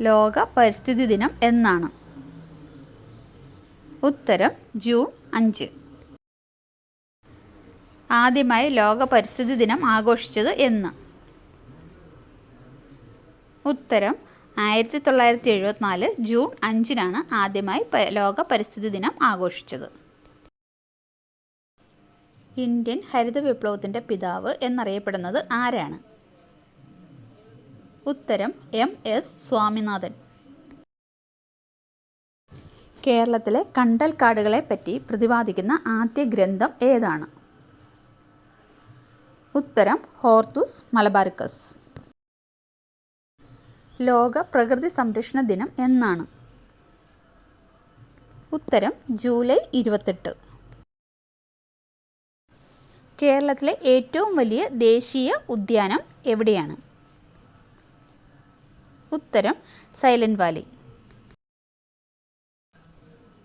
ലോക പരിസ്ഥിതി ദിനം എന്നാണ്. ഉത്തരം ജൂൺ അഞ്ച്. ആദ്യമായി ലോക പരിസ്ഥിതി ദിനം ആഘോഷിച്ചത് എന്ന്. ഉത്തരം ആയിരത്തി തൊള്ളായിരത്തി എഴുപത്തിനാല് ജൂൺ അഞ്ചിനാണ് ആദ്യമായി ലോക പരിസ്ഥിതി ദിനം ആഘോഷിച്ചത്. ഇന്ത്യൻ ഹരിത വിപ്ലവത്തിന്റെ പിതാവ് എന്നറിയപ്പെടുന്നത് ആരാണ്? ഉത്തരം എം എസ് സ്വാമിനാഥൻ. കേരളത്തിലെ കണ്ടൽക്കാടുകളെ പറ്റി പ്രതിപാദിക്കുന്ന ആദ്യ ഗ്രന്ഥം ഏതാണ്? ഉത്തരം ഹോർത്തുസ് മലബാർക്കസ്. ലോക പ്രകൃതി സംരക്ഷണ ദിനം എന്നാണ്. ഉത്തരം ജൂലൈ ഇരുപത്തെട്ട്. കേരളത്തിലെ ഏറ്റവും വലിയ ദേശീയ ഉദ്യാനം എവിടെയാണ്? ഉത്തരം സൈലന്റ് വാലി.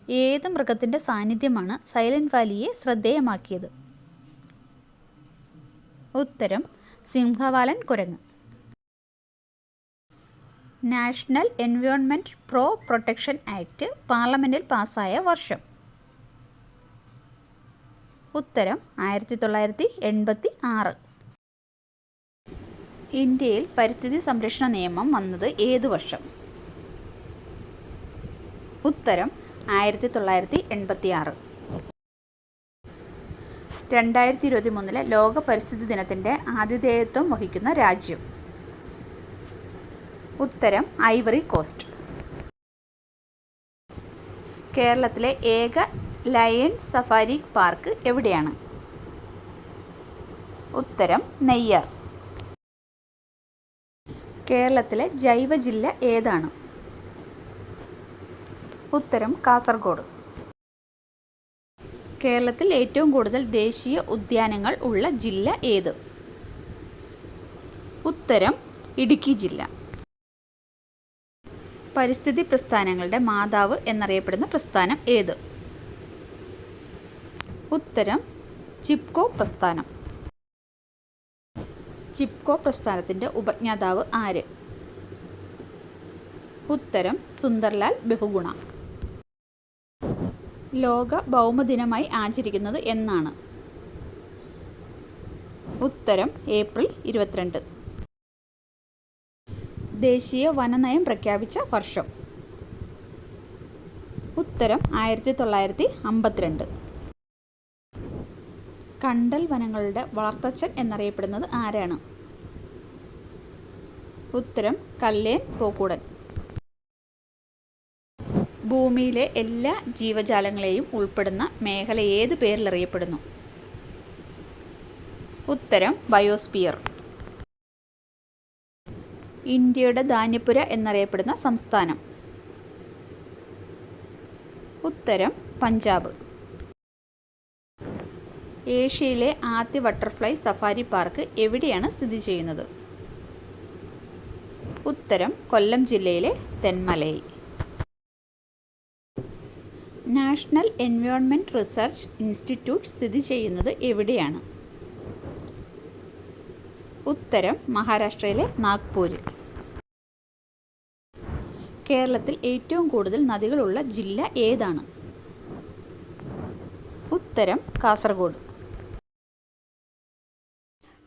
ഏത് മൃഗത്തിന്റെ സാന്നിധ്യമാണ് സൈലന്റ് വാലിയെ ശ്രദ്ധേയമാക്കിയത്? ഉത്തരം സിംഹവാലൻ കുരങ്ങ്. National environment pro protection act പാർലമെന്റിൽ പാസ്സായ വർഷം. ഉത്തരം ആയിരത്തി തൊള്ളായിരത്തി എൺപത്തി ആറ് ഇന്ത്യയിൽ പരിസ്ഥിതി സംരക്ഷണ നിയമം വന്നത് ഏത് വർഷം? ഉത്തരം ആയിരത്തി തൊള്ളായിരത്തി എൺപത്തി ആറ് രണ്ടായിരത്തി ഇരുപത്തി മൂന്നിലെ ലോക പരിസ്ഥിതി ദിനത്തിന്റെ ആതിഥേയത്വം വഹിക്കുന്ന രാജ്യം. ഉത്തരം ഐവറി കോസ്റ്റ്. കേരളത്തിലെ ഏക ലയൺ സഫാരി പാർക്ക് എവിടെയാണ്? ഉത്തരം നെയ്യാർ. കേരളത്തിലെ ജൈവ ജില്ല ഏതാണ്? ഉത്തരം കാസർഗോഡ്. കേരളത്തിൽ ഏറ്റവും കൂടുതൽ ദേശീയ ഉദ്യാനങ്ങൾ ഉള്ള ജില്ല ഏത്? ഉത്തരം ഇടുക്കി ജില്ല. പരിസ്ഥിതി പ്രസ്ഥാനങ്ങളുടെ മാതാവ് എന്നറിയപ്പെടുന്ന പ്രസ്ഥാനം ഏത്? ഉത്തരം ചിപ്കോ പ്രസ്ഥാനം. ചിപ്കോ പ്രസ്ഥാനത്തിന്റെ ഉപജ്ഞാതാവ് ആര്? ഉത്തരം സുന്ദർലാൽ ബഹുഗുണ. ലോക ഭൗമദിനമായി ആചരിക്കുന്നത് എന്നാണ്. ഉത്തരം ഏപ്രിൽ ഇരുപത്തിരണ്ട്. ദേശീയ വനനയം പ്രഖ്യാപിച്ച വർഷം. ഉത്തരം ആയിരത്തി തൊള്ളായിരത്തി അമ്പത്തിരണ്ട്. കണ്ടൽ വനങ്ങളുടെ വളർത്തച്ഛൻ എന്നറിയപ്പെടുന്നത് ആരാണ്? ഉത്തരം കല്ലേൻ പോക്കൂടൻ. ഭൂമിയിലെ എല്ലാ ജീവജാലങ്ങളെയും ഉൾപ്പെടുന്ന മേഖല ഏത് പേരിൽ അറിയപ്പെടുന്നു ഉത്തരം ബയോസ്പിയർ. ഇന്ത്യയുടെ ധാന്യപുര എന്നറിയപ്പെടുന്ന സംസ്ഥാനം. ഉത്തരം പഞ്ചാബ്. ഏഷ്യയിലെ ആദ്യ ബട്ടർഫ്ലൈ സഫാരി പാർക്ക് എവിടെയാണ് സ്ഥിതി ചെയ്യുന്നത്? ഉത്തരം കൊല്ലം ജില്ലയിലെ തെന്മലയിൽ നാഷണൽ എൻവയോൺമെന്റ് റിസർച്ച് ഇൻസ്റ്റിറ്റ്യൂട്ട് സ്ഥിതി ചെയ്യുന്നത് എവിടെയാണ്? ഉത്തരം മഹാരാഷ്ട്രയിലെ നാഗ്പൂരിൽ. കേരളത്തിൽ ഏറ്റവും കൂടുതൽ നദികളുള്ള ജില്ല ഏതാണ്? ഉത്തരം കാസർഗോഡ്.